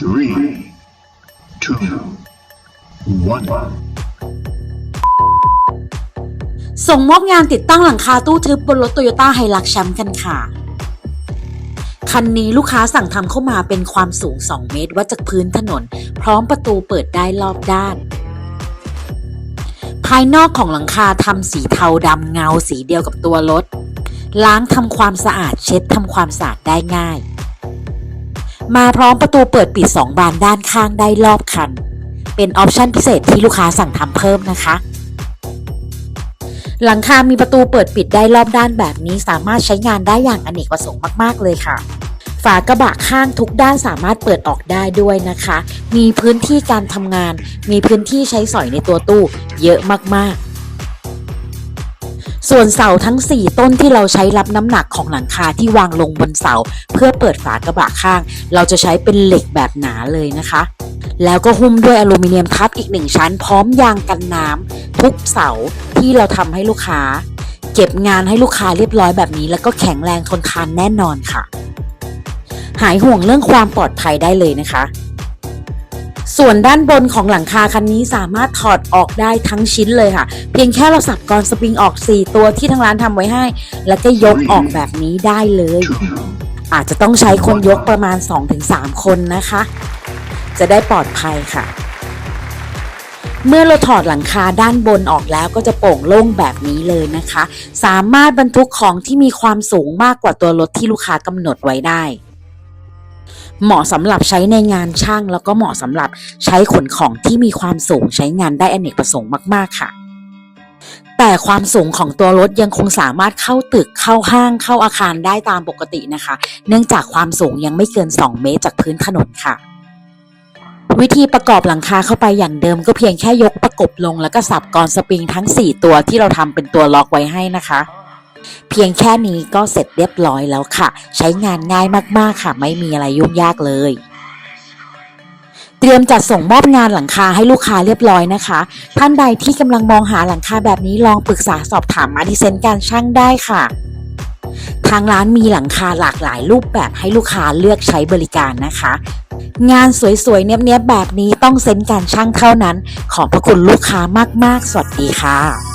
three, two, one. ส่งมอบงานติดตั้งหลังคาตู้ทึบบนรถโตโยต้าไฮลักแชมป์กันค่ะ คันนี้ลูกค้าสั่งทำเข้ามาเป็นความสูง 2 เมตรวัดจากพื้นถนน พร้อมประตูเปิดได้รอบด้าน ภายนอกของหลังคาทำสีเทาดำเงาสีเดียวกับตัวรถ ล้างทำความสะอาดเช็ดทำความสะอาดได้ง่าย มาพร้อมประตูเปิดปิด 2 บานด้านข้างได้รอบคัน เป็นออปชั่นพิเศษที่ลูกค้าสั่งทำเพิ่มนะคะ หลังคามีประตูเปิดปิดได้รอบด้านแบบนี้ สามารถใช้งานได้อย่างอเนกประสงค์มาก ๆ เลยค่ะ ฝากระบะข้างทุกด้านสามารถเปิดออกได้ด้วยนะคะ มีพื้นที่การทำงาน มีพื้นที่ใช้สอยในตัวตู้ เยอะมากๆ ส่วนเสาทั้ง 4 ต้นที่เราใช้รับน้ำหนักของหลังคาที่วางลงบนเสา เพื่อเปิดฝากระบะข้าง เราจะใช้เป็นเหล็กแบบหนาเลยนะคะ แล้วก็หุ้มด้วยอลูมิเนียมทับอีกหนึ่งชั้น พร้อมยางกันน้ำทุกเสาที่เราทำให้ลูกค้า เก็บงานให้ลูกค้าเรียบร้อยแบบนี้ แล้วก็แข็งแรงทนทานแน่นอนค่ะ หายห่วงเรื่องความปลอดภัยได้เลยนะคะ ส่วนด้านบนของหลังคาคันนี้สามารถถอดออกได้ทั้งชิ้นเลยค่ะ เพียงแค่เราสับกรอนสปริงออก 4 ตัวที่ทางร้านทำไว้ให้ แล้วก็ยกออกแบบนี้ได้เลย อาจจะต้องใช้คนยกประมาณ 2-3 คนนะคะ จะได้ปลอดภัยค่ะ เมื่อเราถอดหลังคาด้านบนออกแล้วก็จะโป่งโล่งแบบนี้เลยนะคะ สามารถบรรทุกของที่มีความสูงมากกว่าตัวรถที่ลูกค้ากำหนดไว้ได้ เหมาะสำหรับใช้ในงานช่าง แล้วก็เหมาะสำหรับใช้ขนของที่มีความสูงใช้งานได้อเนกประสงค์มาก ๆ ค่ะ แต่ความสูงของตัวรถยังคงสามารถเข้าตึกเข้าห้างเข้าอาคารได้ตามปกตินะคะ เนื่องจากความสูงยังไม่เกิน 2 เมตรจากพื้นถนนค่ะวิธีประกอบหลังคาเข้าไปอย่างเดิมก็เพียงแค่ยกประกบลงแล้วก็สับกรอนสปริงทั้ง 4 ตัวที่เราทำเป็นตัวล็อกไว้ให้นะคะ เพียงแค่นี้ก็เสร็จเรียบร้อยแล้วค่ะ ใช้งานง่ายมากๆค่ะ ไม่มีอะไรยุ่งยากเลย เตรียมจัดส่งมอบงานหลังคาให้ลูกค้าเรียบร้อยนะคะ ท่านใดที่กำลังมองหาหลังคาแบบนี้ลองปรึกษาสอบถามมาที่เซนการช่างได้ค่ะ ทางร้านมีหลังคาหลากหลายรูปแบบให้ลูกค้าเลือกใช้บริการนะคะงานสวยๆ เนี้ยบๆ แบบนี้ต้องเซ็นการช่างเท่านั้น ขอบพระคุณลูกค้ามากๆ สวัสดีค่ะ